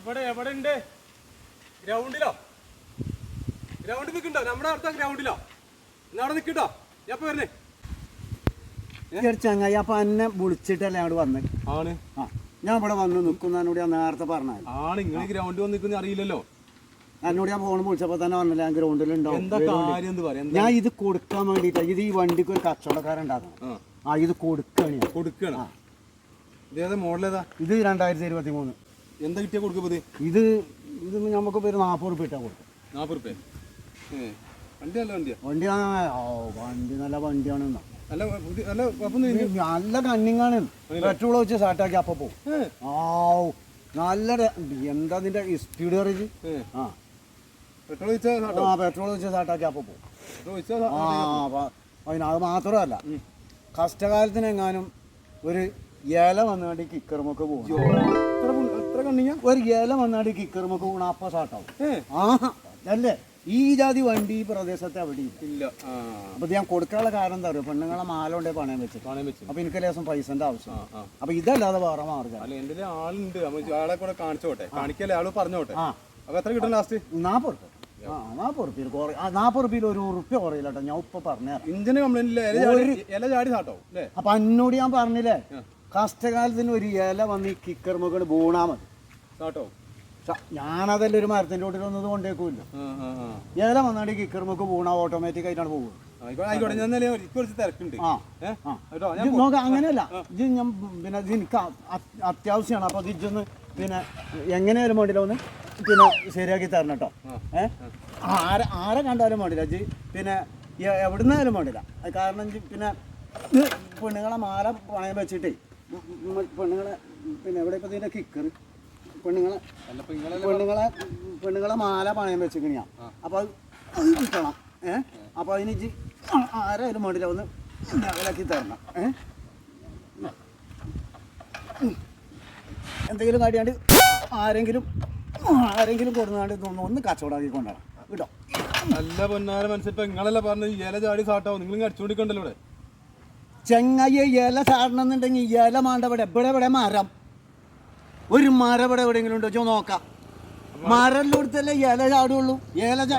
എവിടെ എവിടെ ഉണ്ട് ഗ്രൗണ്ടിലോ? ഗ്രൗണ്ടിൽ നിൽക്കണ്ടോ നമ്മുടെ അടുത്ത ഗ്രൗണ്ടിലോ? എന്നാ അവിടെ നിൽക്കണ്ടോ ഞാൻ ഈ ചങ്ങായി അപ്പൊ എന്നെ വിളിച്ചിട്ടല്ലേ അങ്ങോട്ട് വന്നത് ആണ്. ആ ഞാൻ ഇവിടെ വന്ന് നിൽക്കുന്നതിനോട് ഞാൻ നേരത്തെ പറഞ്ഞത് ആണ് നിങ്ങൾ ഗ്രൗണ്ടിൽ വന്ന് നിൽക്കുന്ന അറിയില്ലല്ലോ. എന്നോട് ഞാൻ ഫോൺ വിളിച്ചപ്പോ തന്നെ പറഞ്ഞില്ല ഞാൻ എന്ന് പറയാം ഞാൻ ഇത് കൊടുക്കാൻ വേണ്ടിട്ടാ ഇത് ഈ വണ്ടിക്ക് ഒരു കച്ചവടക്കാരൻ ഉണ്ടാക്കണം. ആ. ഇത് കൊടുക്കണേ കൊടുക്കണം. ഇത് രണ്ടായിരത്തി ഇരുപത്തി മൂന്ന് എന്താ കിട്ടിയാ കൊടുക്കുന്നത് ഇത് ഇത് നമുക്ക് ഒരു നാൽപ്പത് റുപ്യ ഇട്ടാ കൊടുക്കും. നാൽപ്പത് റുപ്യ? വണ്ടി നല്ല വണ്ടിയാ? വണ്ടി ഓ വണ്ടി നല്ല വണ്ടിയാണ് നല്ല കണ്ണിങ്ങാണ്. പെട്രോൾ വെച്ച് സ്റ്റാർട്ടാക്കി അപ്പൊ പോകും ആ നല്ല എന്താ നിന്റെ സ്പീഡ് ഏ. ആ. പെട്രോൾ ആ പെട്രോൾ വെച്ച് സ്റ്റാർട്ടാക്കി അപ്പൊ പോകും ആ അതിന് അത് മാത്രമല്ല. കഷ്ടകാലത്തിനെങ്ങാനും ഒരു ഇല വന്നുകൊണ്ട് കിക്കറുമൊക്കെ പോകും എത്ര പു- എത്ര കണ്ണിങ്ങ ഒരു ഇല വന്നാട് കിക്കറുമൊക്കെ സ്റ്റാർട്ടാവും ഏ. ആ അല്ലേ ഈ ജാതി വണ്ടി ഈ പ്രദേശത്ത് അവിടെ ഇല്ല. അപ്പൊ ഞാൻ കൊടുക്കാനുള്ള കാരണം എന്താ പറയുക പെണ്ണുങ്ങളെ മാല കൊണ്ടേ പണയം വെച്ച് പണയം വെച്ചു അപ്പൊ എനിക്ക് ലേശം പൈസന്റെ ആവശ്യം. അപ്പൊ ഇതല്ലാതെ വേറെ മാർഗം അല്ല എന്റെ ആളുണ്ട്. ആളെ കൂടെ കാണിച്ചോട്ടെ? കാണിക്കല്ലേ? ആൾ പറഞ്ഞോട്ടെ? അപ്പൊ എത്ര കിട്ടും ലാസ്റ്റ് നാപ്പത് ആ നാപ്പത് റുപ്യ നാപ്പത് റുപ്യയിൽ ഒരു ഉറുപ്യ കുറയില്ല കേട്ടോ. ഞാൻ ഇപ്പൊ പറഞ്ഞു ഇഞ്ചിന് കംപ്ലൈന്റ് ചാടി സാട്ടോ അപ്പൊ അന്നോട് ഞാൻ പറഞ്ഞില്ലേ? കഷ്ടകാലത്തിന് ഒരു ഇല വന്ന് ഈ കിക്കർ മകൾ ബൂണാ മതി. സാട്ടോ സ- ഞാനതല്ല ഒരു മരത്തിന്റെ ചോട്ടിൽ ഒന്നും കൊണ്ടേക്കൂല്ല ആ വന്നാണ്ട് കിക്കർമുക്ക് പോണ ഓട്ടോമാറ്റിക് ആയിട്ടാണ് പോകുന്നത് കേട്ടോ നോക്ക അങ്ങനെയല്ല. ഇത് ഞാൻ പിന്നെ എനിക്ക് അത്യാവശ്യമാണ്. അപ്പൊ ഇജ്ജൊന്ന് പിന്നെ എങ്ങനെയാലും വേണ്ടില്ല ഒന്ന് പിന്നെ ശരിയാക്കി തരണം കേട്ടോ. ഏഹ് ആരെ ആരെ കണ്ടാലും വേണ്ടില്ല. ഇജ്ജ് പിന്നെ എവിടുന്നായാലും വേണ്ടില്ല. കാരണം പിന്നെ പെണ്ണുങ്ങളെ മാല പണയം വെച്ചിട്ടേ പെണ്ണുങ്ങളെ പിന്നെ എവിടെ ഇപ്പൊ ഇതിന്റെ കിക്കർ പെണ്ണുങ്ങളെ പെണ്ണുങ്ങളെ പെണ്ണുങ്ങളെ മാല പണയം വെച്ചിരിക്കണ ഞാൻ അപ്പൊ അത് അത് കിട്ടണം. ഏ? അപ്പൊ അതിന് ഇജ്ജ് ആരായാലും വേണ്ടില്ല ഒന്ന് ലെവലാക്കി തരണം. ഏ? ഉം. എന്തെങ്കിലും കാട്ടിയാണ്ട് ആരെങ്കിലും ആരെങ്കിലും കൊടുന്നാണ്ട് തോന്നുന്നു ഒന്ന് കച്ചവടമാക്കി കൊണ്ടുവരണം കേട്ടോ? നല്ല പൊന്നാര മനസ്സിപ്പോ നിങ്ങളല്ല പറഞ്ഞു ഇല ചാടി സാട്ടാവും നിങ്ങൾ അടിച്ചുകൊണ്ടിരിക്കണ്ടല്ലോ ഇവിടെ. ചെങ്ങയ്യ ഇല ചാടണമെന്നുണ്ടെങ്കിൽ ഇല മാണ്ടവിടെ എവിടെ എവിടെ മരം. ഒരു മരം ഇവിടെ എവിടെയെങ്കിലും ഉണ്ടോ? ചോ നോക്കാം. മരല്ലോടത്തല്ലേ ഇല ചാടുള്ളൂ? ഇല ചാ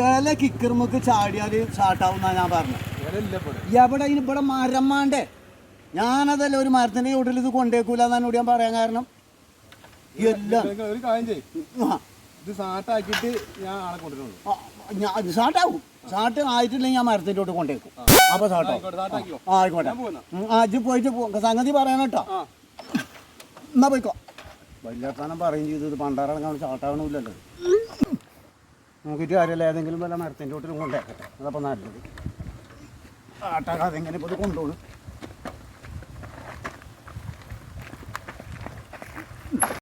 ഇല കിക്കർമുക്ക് ചാടിയാൽ ചാട്ടാവുന്ന ഞാൻ പറഞ്ഞു. എവിടെ ഇനി ഇവിടെ മരം മാണ്ടേ? ഞാനതല്ല ഒരു മരത്തിന്റെ ചോട്ടിൽ ഇത് കൊണ്ടേക്കൂല എന്നോട് ഞാൻ പറയാൻ കാരണം. എല്ലാം. ഒരു കാര്യം ചെയ്യ്. ഇത് സാട്ടാക്കിയിട്ട് ഞാൻ ആളെ കൊണ്ടുവരുള്ളൂ. ചാട്ടാവും. ചാട്ട് ആയിട്ടില്ലെങ്കിൽ ഞാൻ മരത്തിന്റെ ചോട്ട് കൊണ്ടേക്കും. അപ്പൊ ചാട്ടാവും. ആയിക്കോട്ടെ ആ പോയിട്ട് സംഗതി പറയണം കേട്ടോ. എന്നാ പോയിക്കോ. വല്യത്താനം പറയും ചെയ്തു. ഇത് പണ്ടാറടങ്ങാൻ ചാട്ടാവണമില്ലല്ലോ നോക്കിയിട്ട് കാര്യമില്ല. ഏതെങ്കിലും വല്ല മരത്തിന്റെ ചോട്ടിലും കൊണ്ടേക്കട്ടെ അതപ്പോൾ നല്ലത്. ആട്ടാക്കാതെ എങ്ങനെ ഇപ്പോൾ ഇത് കൊണ്ടുപോകും